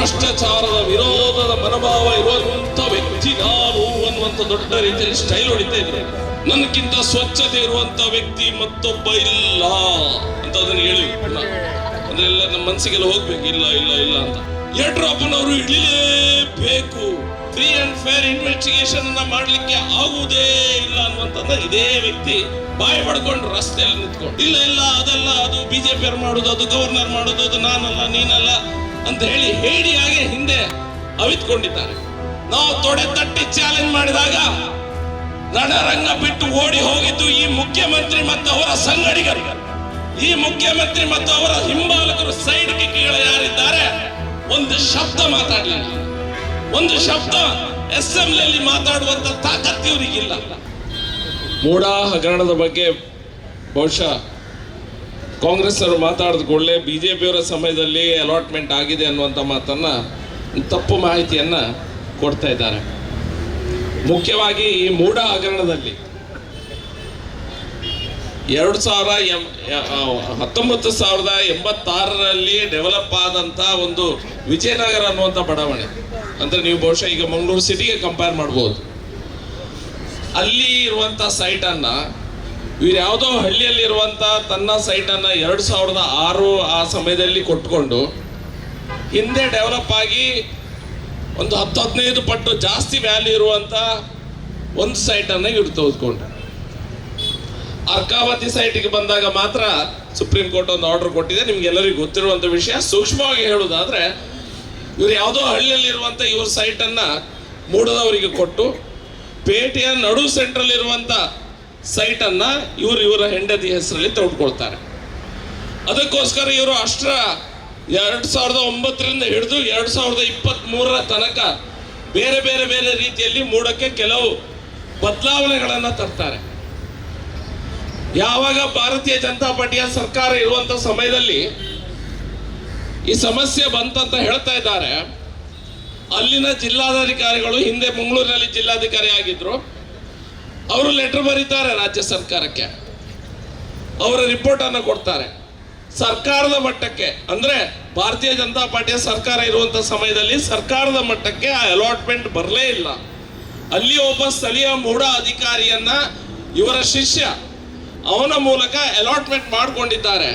ಭ್ರಷ್ಟಾಚಾರದ ವಿರೋಧದ ಮನೋಭಾವ ಇರುವಂತ ವ್ಯಕ್ತಿ ನಾನು ಅನ್ನುವಂತ ದೊಡ್ಡ ರೀತಿಯಲ್ಲಿ ಸ್ಟೈಲ್ ಹೊಡಿತಾ ಇದ್ರು ನನಗಿಂತ ಸ್ವಚ್ಛತೆ ಇರುವಂತ ವ್ಯಕ್ತಿ ಮತ್ತೊಬ್ಬ ಇಲ್ಲ. ಅಂತ ಅದನ್ನು ಹೇಳಿ. ಅಂದ್ರೆ ಎಲ್ಲ ನಮ್ಮ ಮನಸ್ಸಿಗೆಲ್ಲ ಹೋಗ್ಬೇಕು. ಇಲ್ಲ ಇಲ್ಲ ಇಲ್ಲ ಅಂತ. ಯಡಿಯೂರಪ್ಪನವರು ಇಳಿಲೇಬೇಕು. ಫ್ರೀ ಅಂಡ್ ಫೇರ್ ಇನ್ವೆಸ್ಟಿಗೇಷನ್ ಅನ್ನ ಮಾಡ್ಲಿಕ್ಕೆ ಆಗುವುದೇ ಇಲ್ಲ ಅನ್ನುವಂತಂದ್ರೆ ಇದೇ ವ್ಯಕ್ತಿ ಬಾಯಿ ಪಡ್ಕೊಂಡು ರಸ್ತೆಯಲ್ಲಿ ನಿಂತ್ಕೊಂಡು. ಇಲ್ಲ ಇಲ್ಲ, ಅದಲ್ಲ, ಅದು ಬಿಜೆಪಿ ಅವ್ರು ಮಾಡೋದು, ಅದು ಗವರ್ನರ್ ಮಾಡೋದು, ಅದು ನಾನಲ್ಲ, ನೀನಲ್ಲ. ಅಂತ ಹೇಳಿ ಹೇಡಿಯಾಗೆ ಹಿಂದೆ ಅವಿತ್ಕೊಂಡಿದ್ದಾರೆ. ನಾವು ತೊಡೆ ತಟ್ಟಿ ಚಾಲೆಂಜ್ ಮಾಡಿದಾಗ ರಣರಂಗ ಬಿಟ್ಟು ಓಡಿ ಹೋಗಿದ್ದು ಈ ಮುಖ್ಯಮಂತ್ರಿ ಮತ್ತು ಅವರ ಸಂಗಡಿಗರು. ಈ ಮುಖ್ಯಮಂತ್ರಿ ಮತ್ತು ಅವರ ಹಿಂಬಾಲಕರು ಸೈಡ್ ಕಿಕ್ಕಿಗಳು ಯಾರಿದ್ದಾರೆ? ಒಂದು ಶಬ್ದ ಮಾತಾಡಲಿಲ್ಲ. ಒಂದು ಶಬ್ದ ಅಸೆಂಬ್ಲಿಯಲ್ಲಿ ಮಾತಾಡುವಂತ ತಾಕತ್ತು ಇವರಿಗಿಲ್ಲ. ಮೂಡಾ ಹಗರಣದ ಬಗ್ಗೆ ಬಹುಶಃ ಕಾಂಗ್ರೆಸ್ ಅವರು ಮಾತಾಡಿದ ಕೂಡಲೇ ಬಿ ಜೆ ಪಿಯವರ ಸಮಯದಲ್ಲಿ ಅಲಾಟ್ಮೆಂಟ್ ಆಗಿದೆ ಅನ್ನುವಂಥ ಮಾತನ್ನು, ತಪ್ಪು ಮಾಹಿತಿಯನ್ನು ಕೊಡ್ತಾ ಇದ್ದಾರೆ. ಮುಖ್ಯವಾಗಿ ಈ ಮೂಡ ಹಗರಣದಲ್ಲಿ ಎರಡು ಸಾವಿರ ಎಂ ಹತ್ತೊಂಬತ್ತು ಸಾವಿರದ ಎಂಬತ್ತಾರರಲ್ಲಿ ಡೆವಲಪ್ ಆದಂತ ಒಂದು ವಿಜಯನಗರ ಅನ್ನುವಂಥ ಬಡಾವಣೆ. ಅಂದ್ರೆ ನೀವು ಬಹುಶಃ ಈಗ ಮಂಗಳೂರು ಸಿಟಿಗೆ ಕಂಪೇರ್ ಮಾಡ್ಬೋದು. ಅಲ್ಲಿ ಇರುವಂಥ ಸೈಟ್ ಅನ್ನ ಇವ್ರು ಯಾವುದೋ ಹಳ್ಳಿಯಲ್ಲಿ ಇರುವಂತ ತನ್ನ ಸೈಟನ್ನು ಎರಡು ಸಾವಿರದ ಆರು ಆ ಸಮಯದಲ್ಲಿ ಕೊಟ್ಕೊಂಡು ಹಿಂದೆ ಡೆವಲಪ್ ಆಗಿ ಒಂದು ಹತ್ತು ಹದಿನೈದು ಪಟ್ಟು ಜಾಸ್ತಿ ವ್ಯಾಲ್ಯೂ ಇರುವಂಥ ಒಂದು ಸೈಟನ್ನು ಇವ್ರು ತೆಗೆದುಕೊಂಡು ಅರ್ಕಾವತಿ ಸೈಟಿಗೆ ಬಂದಾಗ ಮಾತ್ರ ಸುಪ್ರೀಂ ಕೋರ್ಟ್ ಒಂದು ಆರ್ಡರ್ ಕೊಟ್ಟಿದೆ. ನಿಮ್ಗೆಲ್ಲರಿಗೂ ಗೊತ್ತಿರುವಂಥ ವಿಷಯ. ಸೂಕ್ಷ್ಮವಾಗಿ ಹೇಳುವುದಾದ್ರೆ ಇವ್ರು ಯಾವುದೋ ಹಳ್ಳಿಯಲ್ಲಿರುವಂಥ ಇವ್ರ ಸೈಟನ್ನು ಮೂಡದವರಿಗೆ ಕೊಟ್ಟು, ಪೇಟೆಯ ನಡು ಸೆಂಟ್ರಲ್ ಇರುವಂತ ಸೈಟ್ ಅನ್ನ ಇವರು ಇವರ ಹೆಂಡತಿ ಹೆಸರಲ್ಲಿ ತೊಡ್ಕೊಳ್ತಾರೆ. ಅದಕ್ಕೋಸ್ಕರ ಇವರು ಅಷ್ಟರ ಎರಡು ಸಾವಿರದ ಒಂಬತ್ತರಿಂದ ಹಿಡಿದು ಎರಡು ಸಾವಿರದ ಇಪ್ಪತ್ತ್ ಮೂರರ ತನಕ ಬೇರೆ ಬೇರೆ ಬೇರೆ ರೀತಿಯಲ್ಲಿ ಮೂಡಕ್ಕೆ ಕೆಲವು ಬದಲಾವಣೆಗಳನ್ನು ತರ್ತಾರೆ. ಯಾವಾಗ ಭಾರತೀಯ ಜನತಾ ಪಾರ್ಟಿಯ ಸರ್ಕಾರ ಇರುವಂತ ಸಮಯದಲ್ಲಿ ಈ ಸಮಸ್ಯೆ ಬಂತಂತ ಹೇಳ್ತಾ ಇದ್ದಾರೆ. ಅಲ್ಲಿನ ಜಿಲ್ಲಾಧಿಕಾರಿಗಳು ಹಿಂದೆ ಮಂಗಳೂರಿನಲ್ಲಿ ಜಿಲ್ಲಾಧಿಕಾರಿ ಆಗಿದ್ರು. ಅವರು ಲೆಟರ್ ಬರೀತಾರೆ ರಾಜ್ಯ ಸರ್ಕಾರಕ್ಕೆ. ಅವರ ರಿಪೋರ್ಟ್ ಅನ್ನು ಕೊಡ್ತಾರೆ. ಸರ್ಕಾರದ ಮಟ್ಟಕ್ಕೆ, ಅಂದ್ರೆ ಭಾರತೀಯ ಜನತಾ ಪಾರ್ಟಿಯ ಸರ್ಕಾರ ಇರುವಂಥ ಸಮಯದಲ್ಲಿ ಸರ್ಕಾರದ ಮಟ್ಟಕ್ಕೆ ಆ ಅಲಾಟ್ಮೆಂಟ್ ಬರಲೇ ಇಲ್ಲ. ಅಲ್ಲಿ ಒಬ್ಬ ಸ್ಥಳೀಯ ಮೂಢ ಅಧಿಕಾರಿಯನ್ನ, ಇವರ ಶಿಷ್ಯ, ಅವನ ಮೂಲಕ ಅಲಾಟ್ಮೆಂಟ್ ಮಾಡಿಕೊಂಡಿದ್ದಾರೆ.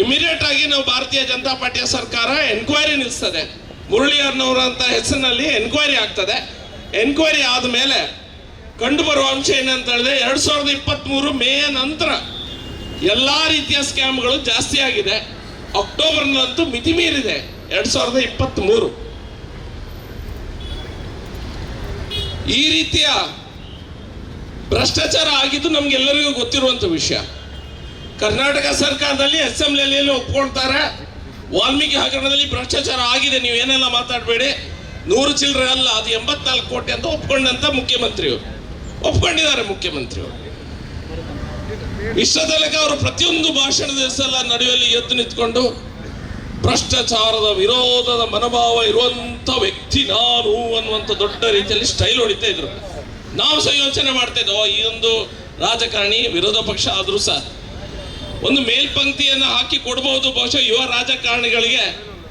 ಇಮಿಡಿಯೇಟ್ ಆಗಿ ನಾವು ಭಾರತೀಯ ಜನತಾ ಪಾರ್ಟಿಯ ಸರ್ಕಾರ ಎನ್ಕ್ವೈರಿ ನಿಲ್ಲಿಸ್ತದೆ ಮುರಳಿ ಅನ್ನೋರಂತ ಹೆಸರಿನಲ್ಲಿ ಎನ್ಕ್ವೈರಿ ಆಗ್ತದೆ. ಎನ್ಕ್ವೈರಿ ಆದಮೇಲೆ ಕಂಡು ಬರುವ ಅಂಶ ಏನಂತ ಹೇಳಿದ್ರೆ ಎರಡು ಸಾವಿರದ ಇಪ್ಪತ್ತ್ ಮೂರು ಮೇ ನಂತರ ಎಲ್ಲಾ ರೀತಿಯ ಸ್ಕ್ಯಾಮ್ಗಳು ಜಾಸ್ತಿ ಆಗಿದೆ. ಅಕ್ಟೋಬರ್ನಂತೂ ಮಿತಿ ಮೀರಿದೆ ಎರಡು ಸಾವಿರದ ಇಪ್ಪತ್ತ್ ಮೂರು ಈ ರೀತಿಯ ಭ್ರಷ್ಟಾಚಾರ ಆಗಿದ್ದು ನಮ್ಗೆಲ್ಲರಿಗೂ ಗೊತ್ತಿರುವಂತ ವಿಷಯ. ಕರ್ನಾಟಕ ಸರ್ಕಾರದಲ್ಲಿ ಅಸೆಂಬ್ಲಿಯಲ್ಲಿ ಒಪ್ಕೊಳ್ತಾರೆ. ವಾಲ್ಮೀಕಿ ಹಗರಣದಲ್ಲಿ ಭ್ರಷ್ಟಾಚಾರ ಆಗಿದೆ, ನೀವು ಏನೆಲ್ಲ ಮಾತಾಡಬೇಡಿ. ನೂರು ಚಿಲ್ಲರೆ ಅಲ್ಲ, ಅದು ಎಂಬತ್ನಾಲ್ಕು ಕೋಟಿ ಅಂತ ಒಪ್ಕೊಂಡಂತ ಮುಖ್ಯಮಂತ್ರಿಯವರು. ಒಪ್ಕೊಂಡಿದ್ದಾರೆ ಮುಖ್ಯಮಂತ್ರಿಯವರು. ವಿಶ್ವದಲ್ಲಿ ಅವರು ಪ್ರತಿಯೊಂದು ಭಾಷಣದ ಸಲ ನಡುವೆಯಲ್ಲಿ ಎದ್ದು ನಿಂತ್ಕೊಂಡು ಭ್ರಷ್ಟಾಚಾರದ ವಿರೋಧದ ಮನೋಭಾವ ಇರುವಂತ ವ್ಯಕ್ತಿ ನಾನು ಅನ್ನುವಂಥ ದೊಡ್ಡ ರೀತಿಯಲ್ಲಿ ಸ್ಟೈಲ್ ಹೊಡಿತಾ ಇದ್ರು. ನಾವು ಸಹ ಯೋಚನೆ ಮಾಡ್ತಾ ಇದ್ದೋ, ಈ ಒಂದು ರಾಜಕಾರಣಿ ವಿರೋಧ ಪಕ್ಷ ಆದ್ರೂ ಸಹ. ಒಂದು ಮೇಲ್ಪಂಕ್ತಿಯನ್ನು ಹಾಕಿ ಕೊಡಬಹುದು ಬಹುಶಃ ಯುವ ರಾಜಕಾರಣಿಗಳಿಗೆ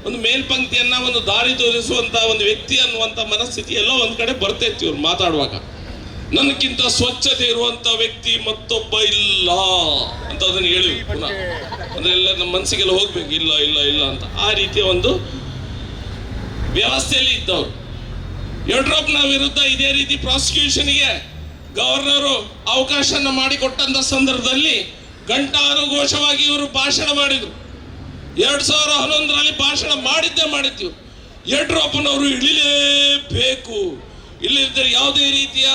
ಒಂದು ಮೇಲ್ಪಂಕ್ತಿಯನ್ನ ಒಂದು ದಾರಿ ತೋರಿಸುವಂತ ಒಂದು ವ್ಯಕ್ತಿ ಅನ್ನುವಂತ ಮನಸ್ಥಿತಿ ಎಲ್ಲೋ ಒಂದು ಕಡೆ ಬರ್ತೈತಿ ಇವ್ರು ಮಾತಾಡುವಾಗ. ನನಗಿಂತ ಸ್ವಚ್ಛತೆ ಇರುವಂತ ವ್ಯಕ್ತಿ ಮತ್ತೊಬ್ಬ ಇಲ್ಲ ಅಂತ ಅದನ್ನು ಹೇಳಿ ಅಂದ್ರೆ ಎಲ್ಲ ನಮ್ಮ ಮನಸ್ಸಿಗೆಲ್ಲ ಹೋಗ್ಬೇಕು, ಇಲ್ಲ ಇಲ್ಲ ಇಲ್ಲ ಅಂತ. ಆ ರೀತಿಯ ಒಂದು ವ್ಯವಸ್ಥೆಯಲ್ಲಿ ಇದ್ದವರು. ಯಡಿಯೂರಪ್ಪನ ವಿರುದ್ಧ ಇದೇ ರೀತಿ ಪ್ರಾಸಿಕ್ಯೂಷನ್ಗೆ ಗವರ್ನರು ಅವಕಾಶನ ಮಾಡಿಕೊಟ್ಟಂತ ಸಂದರ್ಭದಲ್ಲಿ ಘಂಟಾನುಘೋಷವಾಗಿ ಇವರು ಭಾಷಣ ಮಾಡಿದ್ರು. ಎರಡ್ ಸಾವಿರ ಹನ್ನೊಂದರಲ್ಲಿ ಭಾಷಣ ಮಾಡಿದ್ದೇ ಮಾಡಿದ್ವಿ. ಯಡಿಯೂರಪ್ಪನವರು ಇಳಿಲೇಬೇಕು. ಇಲ್ಲಿದ್ದರೆ ಯಾವುದೇ ರೀತಿಯ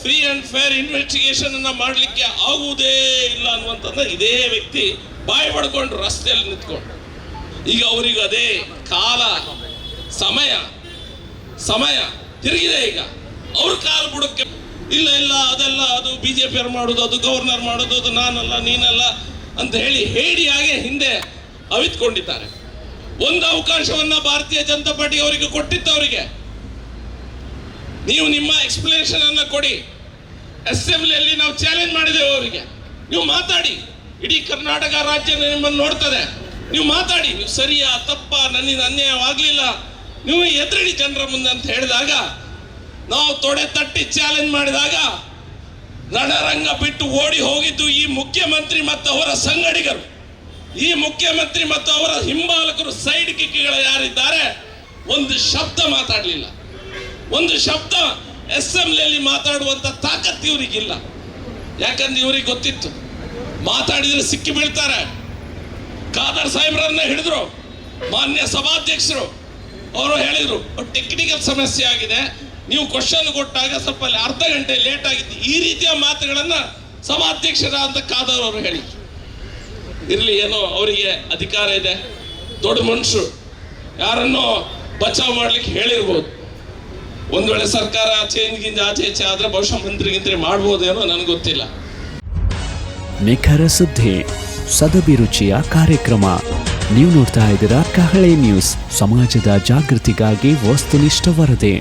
ಫ್ರೀ ಅಂಡ್ ಫೇರ್ ಇನ್ವೆಸ್ಟಿಗೇಷನ್ ಅನ್ನ ಮಾಡಲಿಕ್ಕೆ ಆಗುವುದೇ ಇಲ್ಲ ಅನ್ನುವಂಥದ್ದು ಇದೇ ವ್ಯಕ್ತಿ ಬಾಯಿ ಪಡ್ಕೊಂಡು ರಸ್ತೆಯಲ್ಲಿ ನಿಂತ್ಕೊಂಡು. ಈಗ ಅವರಿಗೆ ಅದೇ ಕಾಲ, ಸಮಯ ಸಮಯ ತಿರುಗಿದೆ ಈಗ. ಅವ್ರ ಕಾಲು ಬುಡಕ್ಕೆ ಇಲ್ಲ ಇಲ್ಲ, ಅದೆಲ್ಲ ಅದು ಬಿಜೆಪಿ ಅವ್ರು ಮಾಡೋದು, ಅದು ಗವರ್ನರ್ ಮಾಡೋದು, ಅದು ನಾನಲ್ಲ, ನೀನಲ್ಲ ಅಂತ ಹೇಳಿ ಹೇಳಿ ಹಾಗೆ ಹಿಂದೆ ಅವಿತ್ಕೊಂಡಿದ್ದಾರೆ. ಒಂದು ಅವಕಾಶವನ್ನ ಭಾರತೀಯ ಜನತಾ ಪಾರ್ಟಿ ಅವರಿಗೆ ಕೊಟ್ಟಿತ್ತು ಅವರಿಗೆ. ನೀವು ನಿಮ್ಮ ಎಕ್ಸ್ಪ್ಲನೇಷನ್ ಅನ್ನ ಕೊಡಿ. ಅಸೆಂಬ್ಲಿಯಲ್ಲಿ ನಾವು ಚಾಲೆಂಜ್ ಮಾಡಿದೆವು ಅವರಿಗೆ. ನೀವು ಮಾತಾಡಿ. ಇಡೀ ಕರ್ನಾಟಕ ರಾಜ್ಯ ನಿಮ್ಮನ್ನು ನೋಡ್ತದೆ. ನೀವು ಮಾತಾಡಿ. ನೀವು ಸರಿಯಾ, ತಪ್ಪ, ನನ್ನಿಂದ ಅನ್ಯಾಯವಾಗಲಿಲ್ಲ. ನೀವು ಎದುರಿಡಿ ಜನರ ಮುಂದೆ ಅಂತ ಹೇಳಿದಾಗ, ನಾವು ತೊಡೆ ತಟ್ಟಿ ಚಾಲೆಂಜ್ ಮಾಡಿದಾಗ, ರಣರಂಗ ಬಿಟ್ಟು ಓಡಿ ಹೋಗಿದ್ದು ಈ ಮುಖ್ಯಮಂತ್ರಿ ಮತ್ತು ಅವರ ಸಂಗಡಿಗರು. ಈ ಮುಖ್ಯಮಂತ್ರಿ ಮತ್ತು ಅವರ ಹಿಂಬಾಲಕರು ಸೈಡ್ ಕಿಕ್ಕಿಗಳು ಯಾರಿದ್ದಾರೆ, ಒಂದು ಶಬ್ದ ಮಾತಾಡಲಿಲ್ಲ. ಒಂದು ಶಬ್ದ ಅಸೆಂಬ್ಲಿಯಲ್ಲಿ ಮಾತಾಡುವಂತ ತಾಕತ್ತು ಇವರಿಗಿಲ್ಲ. ಯಾಕಂದ್ರೆ ಇವರಿಗೆ ಗೊತ್ತಿತ್ತು. ಮಾತಾಡಿದ್ರೆ ಸಿಕ್ಕಿ ಬೀಳ್ತಾರೆ. ಖಾದರ್ ಸಾಹೇಬ್ರನ್ನ ಹಿಡಿದ್ರು. ಮಾನ್ಯ ಸಭಾಧ್ಯಕ್ಷರು ಅವರು ಹೇಳಿದರು ಟೆಕ್ನಿಕಲ್ ಸಮಸ್ಯೆ ಆಗಿದೆ. ನೀವು ಕ್ವಶನ್ ಕೊಟ್ಟಾಗ ಸ್ವಲ್ಪ ಅಲ್ಲಿ ಅರ್ಧ ಗಂಟೆ ಲೇಟ್ ಆಗಿತ್ತು. ಈ ರೀತಿಯ ಮಾತುಗಳನ್ನು ಸಭಾಧ್ಯಕ್ಷರ ಅಂತ ಖಾದರ್ ಅವರು ಹೇಳಿದರು. ಇರಲಿ, ಏನೋ ಅವರಿಗೆ ಅಧಿಕಾರ ಇದೆ. ದೊಡ್ಡ ಮನುಷ್ಯರು ಯಾರನ್ನೋ ಬಚಾವ್ ಮಾಡ್ಲಿಕ್ಕೆ ಹೇಳಿರ್ಬೋದು. ಒಂದ್ ವೇಳೆ ಸರ್ಕಾರ ಚೇಂಜ್ ಗಿಂಜ ಆಚೆ ಈಚೆ ಆದ್ರೆ ಬಹುಶಃ ಮಂತ್ರಿ ಮಾಡ್ಬೋದೇನೋ ನನಗೆ ಗೊತ್ತಿಲ್ಲ. ನಿಖರ ಸುದ್ದಿ ಸದಭಿರುಚಿಯ ಕಾರ್ಯಕ್ರಮ. ನೀವು ನೋಡ್ತಾ ಇದ್ದೀರಾ ಕಹಳೆ ನ್ಯೂಸ್, ಸಮಾಜದ ಜಾಗೃತಿಗಾಗಿ ವಸ್ತುನಿಷ್ಠ ವರದಿ.